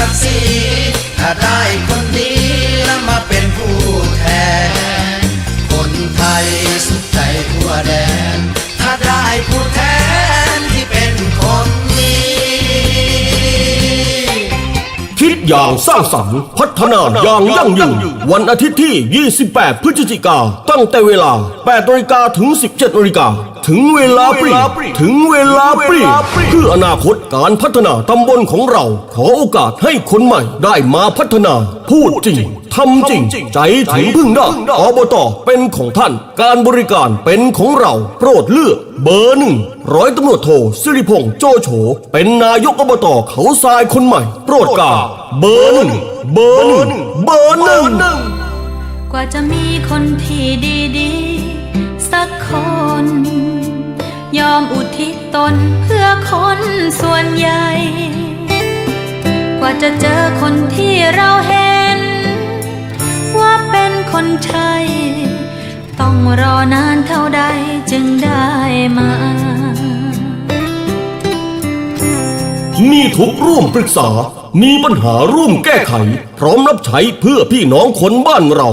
ศักดิ์ศรีถ้าได้คนดีแล้วมาเป็นผู้แทน คนไทยสุขใจทั่วแดน ถ้าได้ผู้แทนที่เป็นคนดีคิดอย่างสร้างสรรค์พัฒนาอย่างยั่งยืนวันอาทิตย์ที่ 28 พฤศจิกาตั้งแต่เวลา8นาฬิกาถึง 17นาฬิกา ถึงเวลาเปลี่ยนถึงเวลาเปลี่ยนเพื่ออนาคตการพัฒนาตำบลของเรา ขอโอกาสให้คนใหม่ได้มาพัฒนา พูดจริงทำจริง ใจถึงพึ่งได้อบตเป็นของท่าน การบริการเป็นของเรา โปรดเลือก เบอร์หนึ่งร้อยตำรวจโทสิริพงษ์โจโฉเป็นนายกอบตเขาทรายคนใหม่ โปรดกล้าเบอร์หนึ่งเบอร์หนึ่งเบอร์หนึ่งกว่าจะมีคนที่ดีๆ สักคน ยอมอุทิศตนเพื่อคนส่วนใหญ่ กว่าจะเจอคนที่เราเห็น ว่าเป็นคนใช่ต้องรอนานเท่าใดจึงได้มา มีทุกร่วมปรึกษา มีปัญหาร่วมแก้ไข พร้อมรับใช้เพื่อพี่น้องคนบ้านเรา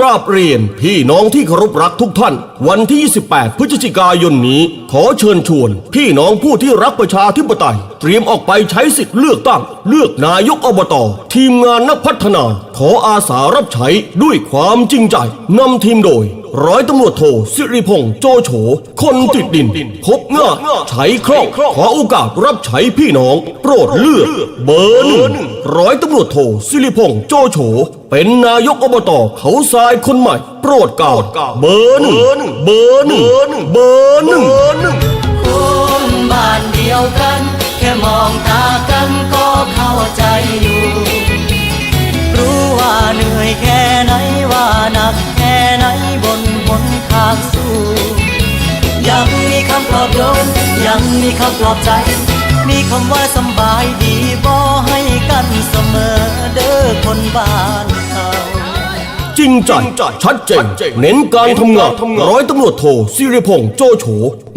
กราบเรียนพี่น้องที่เคารพรักทุกท่าน วันที่ 28 พฤศจิกายนนี้ ขอเชิญชวน พี่น้องผู้ที่รักประชาธิปไตย เตรียมออกไปใช้สิทธิ์เลือกตั้ง เลือกนายกอบตทีมงานนักพัฒนา ขออาสารับใช้ด้วยความจริงใจนำทีมโดยร้อยตำรวจโทสิริพงษ์โจโฉ คนติดดิน พบง่ายใช้คล่อง ขอโอกาสรับใช้พี่น้อง โปรดเลือก เบอร์หนึ่งร้อยตำรวจโทสิริพงษ์โจโฉ เป็นนายกอบตเขาทรายคนใหม่ โปรดเกล้าเบอร์หนึ่งเบอร์หนึ่งเบอร์หนึ่งคนบ้านเดียวกัน แค่มองตากันก็เข้าใจอยู่รู้ว่าเหนื่อยแค่ไหนว่าหนักแค่ไหนบนหน ยังมีคำปลอบใจ มีคำว่าสำบายดีบอให้กันเสมอเด้อคนบ้านเขาจริงใจชัดเจนเน้นการทำงานร้อยตำรวจโทสิริพงษ์โจโฉ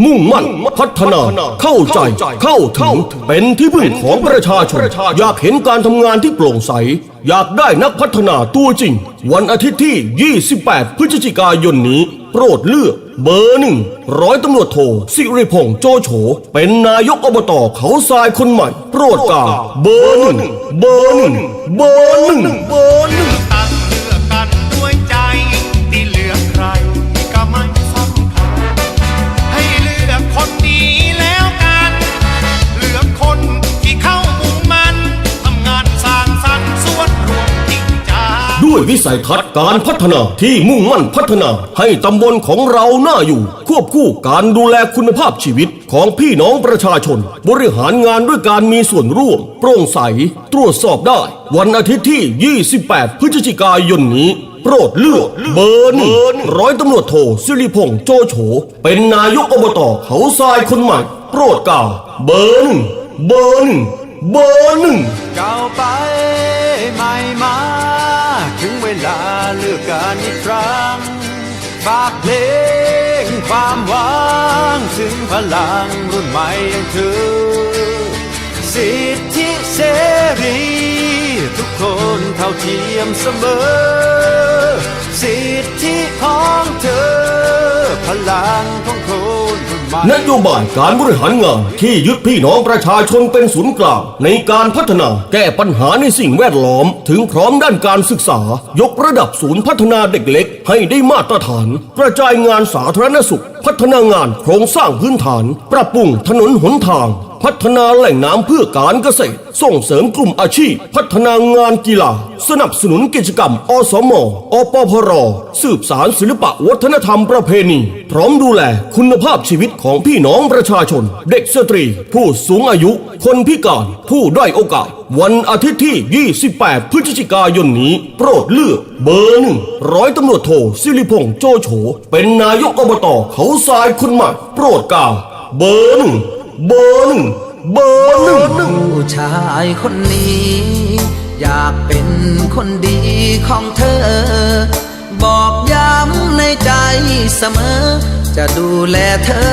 มุ่งมั่น พัฒนา เข้าใจ เข้าถึง เป็นที่พึ่งของประชาชน อยากเห็นการทำงานที่โปร่งใส อยากได้นักพัฒนาตัวจริง วันอาทิตย์ที่ 28 พฤศจิกายนนี้ โปรดเลือก เบอร์หนึ่งร้อยตำรวจโทสิริพงษ์โจโฉเป็นนายกอบตเขาทรายคนใหม่โปรดกล้าเบอร์หนึ่งเบอร์หนึ่งเบอร์หนึ่งเบอร์หนึ่ง วิสัยทัศน์การพัฒนาที่มุ่งมั่นพัฒนาให้ตำบลของเราหน้าอยู่ ควบคู่การดูแลคุณภาพชีวิตของพี่น้องประชาชน บริหารงานด้วยการมีส่วนร่วม โปร่งใส ตรวจสอบได้ วันอาทิตย์ที่ 28 พฤศจิกายนนี้โปรดเลือกเบอร์หนึ่งร้อยตำรวจโทสิริพงษ์โจโฉ เป็นนายกอบตเขาทรายคนใหม่ โปรดกล่าวเบอร์หนึ่งเบอร์หนึ่งเบอร์หนึ่งก้าวไปไม่มา ลาเลือกกันอีกครั้งฝากเพลงความหวังถึงพลังรุ่นใหม่อย่างเธอ สิทธิเสรี ทุกคนเท่าเทียมเสมอ สิทธิของเธอ พลังของคน นโยบายการบริหารงานที่ยึดพี่น้องประชาชนเป็นศูนย์กลาง ในการพัฒนาแก้ปัญหาในสิ่งแวดล้อม ถึงพร้อมด้านการศึกษา ยกระดับศูนย์พัฒนาเด็กเล็ก ให้ได้มาตรฐาน กระจายงานสาธารณสุขพัฒนางานโครงสร้างพื้นฐาน ปรับปรุงถนนหนทาง พัฒนาแหล่งน้ำเพื่อการเกษตร ส่งเสริมกลุ่มอาชีพ พัฒนางานกีฬา สนับสนุนกิจกรรม อสมอปพร สืบสารศิลปะวัฒนธรรมประเพณี พร้อมดูแลคุณภาพชีวิตของพี่น้องประชาชน เด็กสตรี ผู้สูงอายุ คนพิการ ผู้ด้อยโอกาส วันอาทิตย์ที่ 28 พฤศจิกายนนี้ โปรดเลือก เบอร์หนึ่งร้อยตำรวจโทสิริพงษ์โจโฉ เป็นนายกอบตเขาทรายคนใหม่โปรดกล่าว เบอร์หนึ่งเบอร์หนึ่งเบอร์หนึ่งผู้ชายคนนี้ อยากเป็นคนดีของเธอ บอกย้ำในใจเสมอ จะดูแลเธอ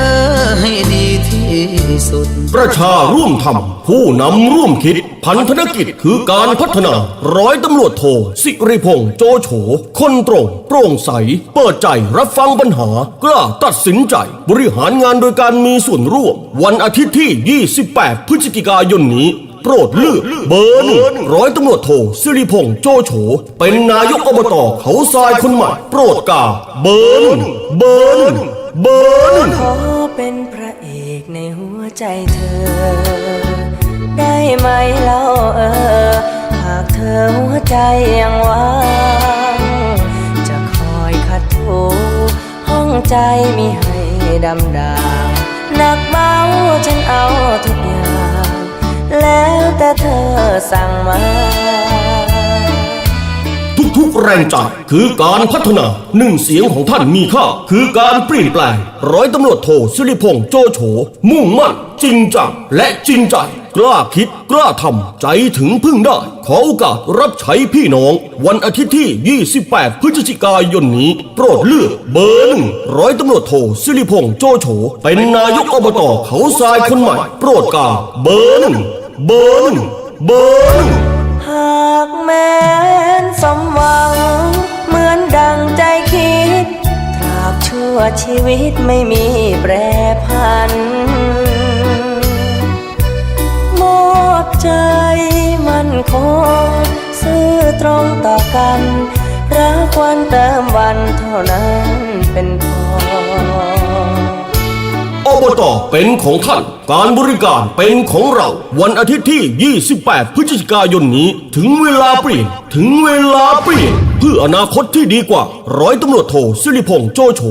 ให้ดีที่สุด ประชาร่วมทำผู้นำร่วมคิด พันธนกิจคือการพัฒนา ร้อยตำรวจโท สิริพงษ์โจโฉ คนตรง โปร่งใส เปิดใจรับฟังปัญหา กล้าตัดสินใจ บริหารงานโดยการมีส่วนร่วม วันอาทิตย์ที่ 28 พฤศจิกายนนี้โปรดเลือกเบอร์หนึ่งร้อยตำรวจโทสิริพงษ์โจโฉ เป็นนายกอบตเขาทรายคนใหม่ โปรดกาเบอร์หนึ่งเบอร์หนึ่งเบอร์นขอเป็นพระเอกในหัวใจเธอ ได้ไหมเล่าเออ หากเธอหัวใจยังว่างจะคอยขัดถูห้องใจมีให้ดำดางหนักเบาฉันเอาทุกอย่าง แล้วแต่เธอสั่งมา แรงใจคือการพัฒนาหนึ่งเสียงของท่านมีค่า คือการเปลี่ยนแปลงร้อยตำรวจโทสิริพงษ์โจโฉมุ่งมั่น จริงจังและจริงใจ กล้าคิดกล้าทำใจถึงพึ่งได้ ขอโอกาสรับใช้พี่น้อง วันอาทิตย์ที่ 28 พฤศจิกายนนี้ โปรดเลือกเบอร์หนึ่งร้อยตำรวจโทสิริพงษ์โจโฉเป็นนายกอบตเขาทรายคนใหม่ โปรดกาเบอร์หนึ่งเบอร์หนึ่งเบอร์หนึ่ง หากแม้นสมหวัง เหมือนดังใจคิดตราบชั่วชีวิตไม่มีแปรพันมอบใจมันคง ซื่อตรงต่อกัน รักวันเติมวันเท่านั้นเป็น พออเป็นของท่าน การบริการเป็นของเรา วันอาทิตย์ที่ 28 พฤศจิกายนนี้ ถึงเวลาเปลี่ยน ถึงเวลาเปลี่ยน เพื่ออนาคตที่ดีกว่า ร้อยตำรวจโทสิริพงษ์โจโฉ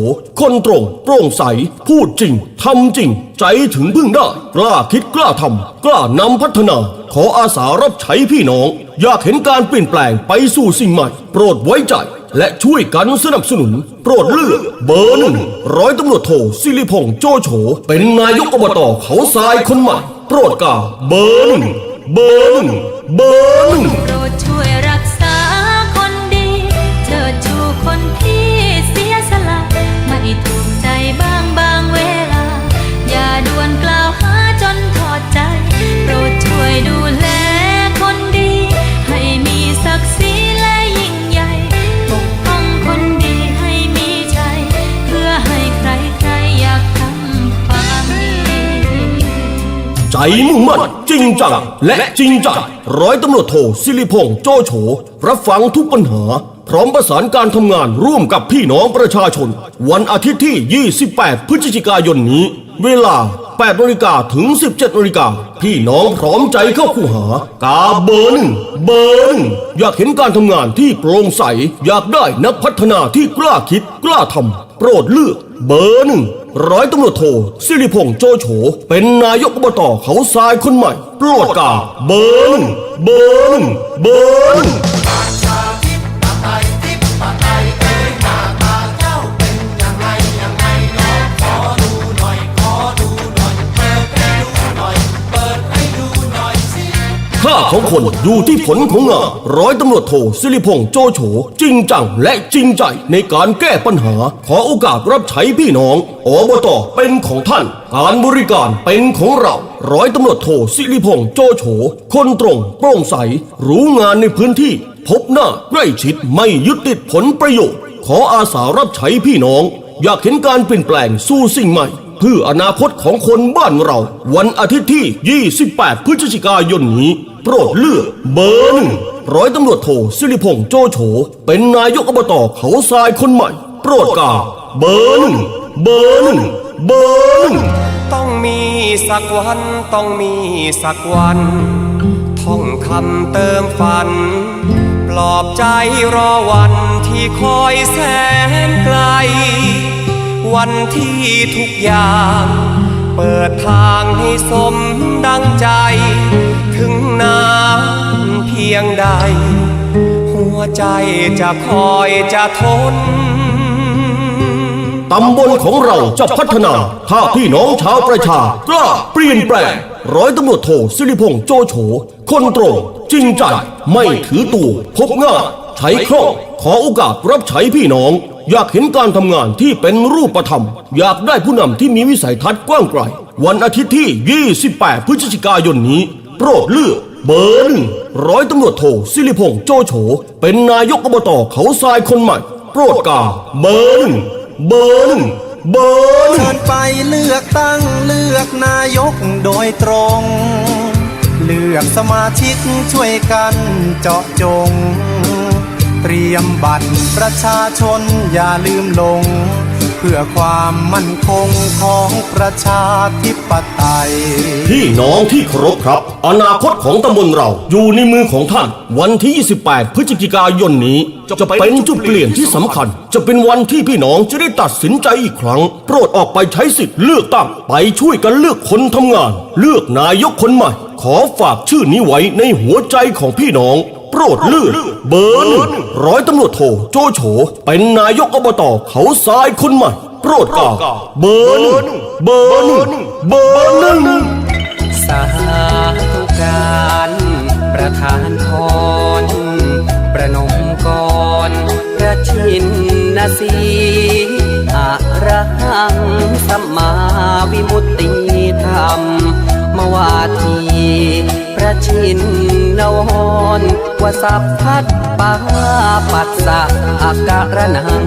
คนตรง โปร่งใส พูดจริง ทำจริง ใจถึงพึ่งได้ กล้าคิดกล้าทำกล้านำพัฒนา ขออาสารับใช้พี่น้อง อยากเห็นการเปลี่ยนแปลงไปสู่สิ่งใหม่ โปรดไว้ใจ และช่วยกันสนับสนุน โปรดเลือกเบอร์หนึ่งร้อยตำรวจโทสิริพงษ์โจโฉเป็นนายกอบตเขาทรายคนใหม่ โปรดกาเบอร์หนึ่งเบอร์หนึ่งเบอร์หนึ่งโปรดช่วย ใจมุ่งมั่นจริงจัง และจริงใจร้อยตำรวจโทสิริพงษ์โจโฉรับฟังทุกปัญหา พร้อมประสานการทำงานร่วมกับพี่น้องประชาชน วันอาทิตย์ที่ 28 พฤศจิกายนนี้ เวลา8นาฬิกาถึง 17นาฬิกาพี่น้องพร้อมใจเข้าคู่หากาเบอร์หนึ่งเบอร์หนึ่งอยากเห็นการทำงานที่โปร่งใส อยากได้นักพัฒนาที่กล้าคิดกล้าทำโปรดเลือกเบอร์หนึ่ง ร้อยตำรวจโทสิริพงษ์โจโฉเป็นนายกอบตเขาทรายคนใหม่ โปรดกาเบิร์นเบิร์นเบิร์น ค่าของคนอยู่ที่ผลของงานร้อยตำรวจโทสิริพงษ์โจโฉจริงจังและจริงใจในการแก้ปัญหา ขอโอกาสรับใช้พี่น้องอบตเป็นของท่าน การบริการเป็นของเรา ร้อยตำรวจโทสิริพงษ์โจโฉคนตรงโปร่งใส รู้งานในพื้นที่ พบหน้าใกล้ชิดไม่ยึดติดผลประโยชน์ ขออาสารับใช้พี่น้อง อยากเห็นการเปลี่ยนแปลงสู่สิ่งใหม่เพื่ออนาคตของคนบ้านเรา วันอาทิตย์ที่ 28 พฤศจิกายนนี้ โปรดเลือกเบอร์หนึ่งร้อยตำรวจโทสิริพงษ์โจโฉเป็นนายกอบตเขาทรายคนใหม่ โปรดกาเบอร์หนึ่งเบอร์หนึ่งเบอร์หนึ่งต้องมีสักวันต้องมีสักวันท่องคำเติมฝัน ปลอบใจรอวันที่คอยแสนไกล วันที่ทุกอย่าง เปิดทางให้สมดังใจ นานเพียงใด หัวใจจะคอยจะทน ตำบลของเราจะพัฒนาถ้าพี่น้องชาวประชากล้าเปลี่ยนแปลง ร้อยตำรวจโทสิริพงษ์โจโฉ คนตรง จริงใจ ไม่ถือตัวพบง่ายใช้คล่องขอโอกาสรับใช้พี่น้อง อยากเห็นการทำงานที่เป็นรูปธรรม อยากได้ผู้นำที่มีวิสัยทัศน์กว้างไกล วันอาทิตย์ที่ 28 พฤศจิกายนนี้ โปรดเลือก เบอร์หนึ่งร้อยตำรวจโทสิริพงษ์โจโฉเป็นนายกอบตเขาทรายคนใหม่ โปรดกาเบอร์หนึ่งเบอร์หนึ่งเบอร์หนึ่งเชิญไปเลือกตั้งเลือกนายกโดยตรง เลือกสมาชิกช่วยกันเจาะจง เตรียมบัตรประชาชนอย่าลืมลง พื่อความมั่นคงของประชาธิปไตย พี่น้องที่เคารพครับ อนาคตของตำบลเราอยู่ในมือของท่าน วันที่ 28 พฤศจิกายนนี้ จะเป็นจุดเปลี่ยนที่สำคัญ จะเป็นวันที่พี่น้องจะได้ตัดสินใจอีกครั้ง โปรดออกไปใช้สิทธิ์เลือกตั้งไปช่วยกันเลือกคนทำงาน เลือกนายกคนใหม่ ขอฝากชื่อนี้ไว้ในหัวใจของพี่น้อง โรดเลือกเบอร์หนึ่งร้อยตำรวจโทโจโฉเป็นนายกอบตเขาทรายคนใหม่โปรดกล้าเบอร์หนึ่งเบอร์หนึ่งเบอร์หนึ่งสาธุการประธานพรประนมกรพระชินนาสีอะระหังสัมมาวิมุตติธรรม วาทีพระชินนวรวสัพพัทปาปัสสะอาการนัง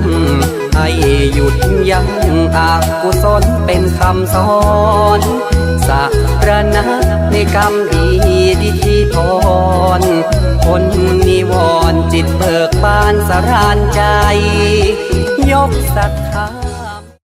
ให้หยุดยั้งอกุศลเป็นคำสอนสักระนะในกรรมดีดีที่ทนคนนิวรจิตเบิกบานสรานใจ ยกศรัทธา